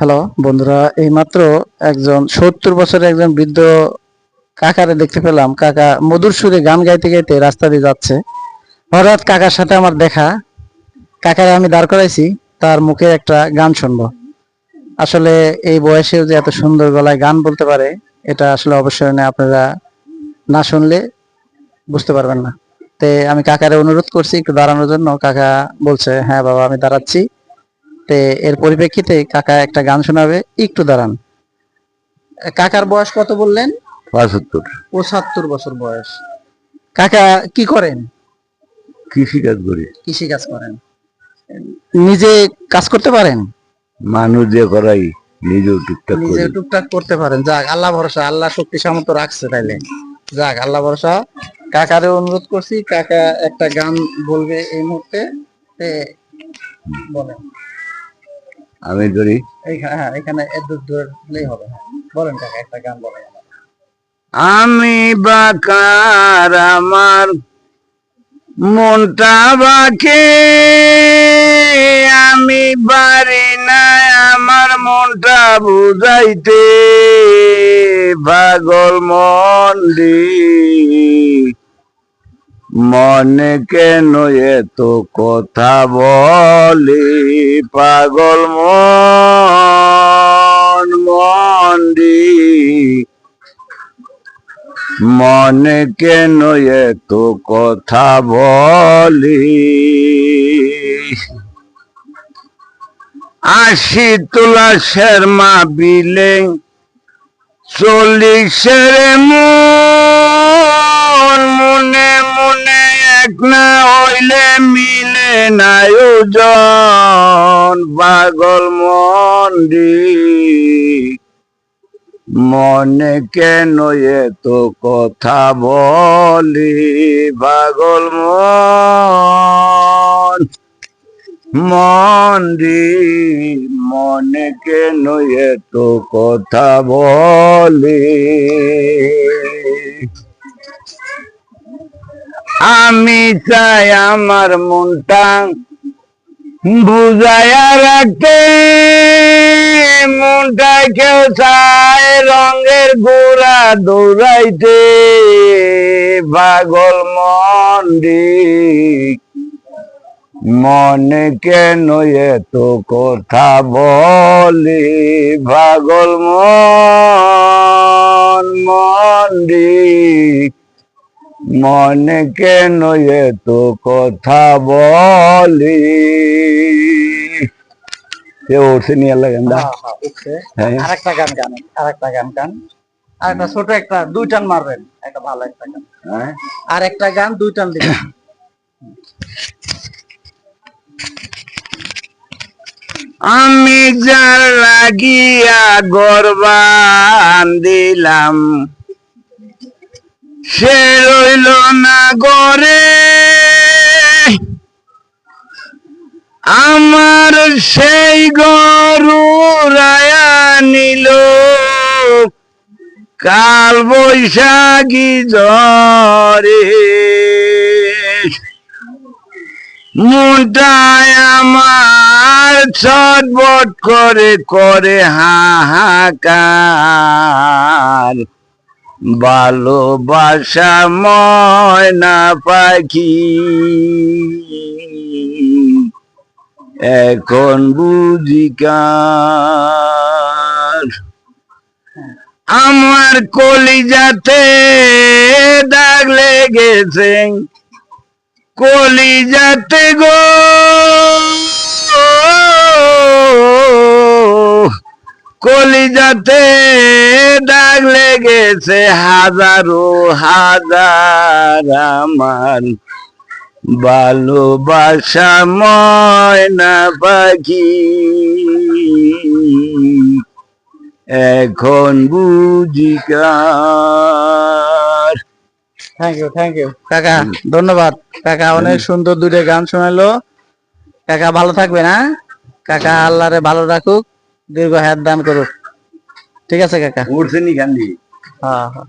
Hello, বন্ধুরা, এইমাত্র একজন সত্তর বছরের একজন বৃদ্ধ কাকারে দেখতে পেলাম। কাকা মধুর সুরে গান গাইতে গাইতে রাস্তা দিয়ে যাচ্ছে। হঠাৎ কাকার সাথে আমার দেখা। কাকারে আমি দাঁড় করাইছি, তার মুখে একটা গান শুনব। আসলে এই বয়সেও যে এত সুন্দর গলায় গান বলতে পারে, এটা আসলে অবশ্যই না, আপনারা না শুনলে বুঝতে পারবেন না। তে আমি কাকারে অনুরোধ করছি একটু দাঁড়ানোর জন্য। কাকা বলছে হ্যাঁ বাবা, আমি দাঁড়াচ্ছি। তে এর পরিপ্রেক্ষিতে কাকা একটা গান শোনাবে একটু দাঁড়ান। কাকার বয়স কত বললেন? পঁচাত্তর। পঁচাত্তর বছর বয়স। কাকা কি করেন? কৃষি কাজ করি। কৃষি কাজ করেন। নিজে কাজ করতে পারেন? মানুষ যে করাই নিজেও টুকটাক নিজে টুকটাক করতে পারেন। যাক আল্লাহ ভরসা আল্লাহ শক্তি সামর্থ্য রাখছে তাইলে। যাক আল্লাহ ভরসা। কাকারে অনুরোধ করছি কাকা একটা গান বলবে এই মুহূর্তে। বলেন। আমি এইখানে হ্যাঁ এখানে ধরলেই হবে। হ্যাঁ। বলেন কাকা একটা গান বলেন আমি বাকার আমার মনটা বাকে আমি পারি না আমার মনটা বুঝাইতে পাগল মন্ডি মনে কেন এত কথা বলি? পাগল মন মন্ডি মনে কেন এত কথা বলি? আশি তোলা শর্মা বিলে চল্লিশের মন ওজন পাগল মন্ডি। মনে কেন এত কথা বলি? পাগল মন মন্দি মনে কেন এত কথা বলি? আমি চাই আমার মনটা বুঝাইয়া রাখতে মনটা কেউ চায় রঙের গোড়া দৌড়াইতে। পাগল মন্ডি মনে কেন এত কথা বলি? পাগল মন মন্ডি মনে কেন এত কথা বলি সে উঠছে নিয়ে লাগেন দা হ্যাঁ, হ্যাঁ। হ্যাঁ। আরেকটা গান গান আরেকটা গান গান আর একটা ছোট একটা দুই টান মারবেন একটা ভালো একটা গান হ্যাঁ? আর একটা গান দুই টান দিবেন আমি যার লাগিয়া গরবান দিলাম সে রইল না গরে আমার সেই গরু রায়া নিল। কাল বৈশাখী ঝরে মনটায় আমার ছটবট করে করে হাহাকার। ভালোবাসা ময়না পাখি। এখন বুঝি কার? আমার কলিজাতে দাগ লেগেছে। কলিজাতে গো। কলিজাতে লেগেছে হাজারো হাজার আমার। ভালোবাসা ময়না পাখি। এখন বুঝি কার। থ্যাংক ইউ থ্যাংক ইউ কাকা ধন্যবাদ। কাকা অনেক সুন্দর দুটো গান শোনালো। কাকা ভালো থাকবে না কাকা আল্লাহরে ভালো রাখুক দীর্ঘ হায়াত দান করুক। ঠিক আছে কাকা। উঠছে নি কান্দি হ্যাঁ হ্যাঁ।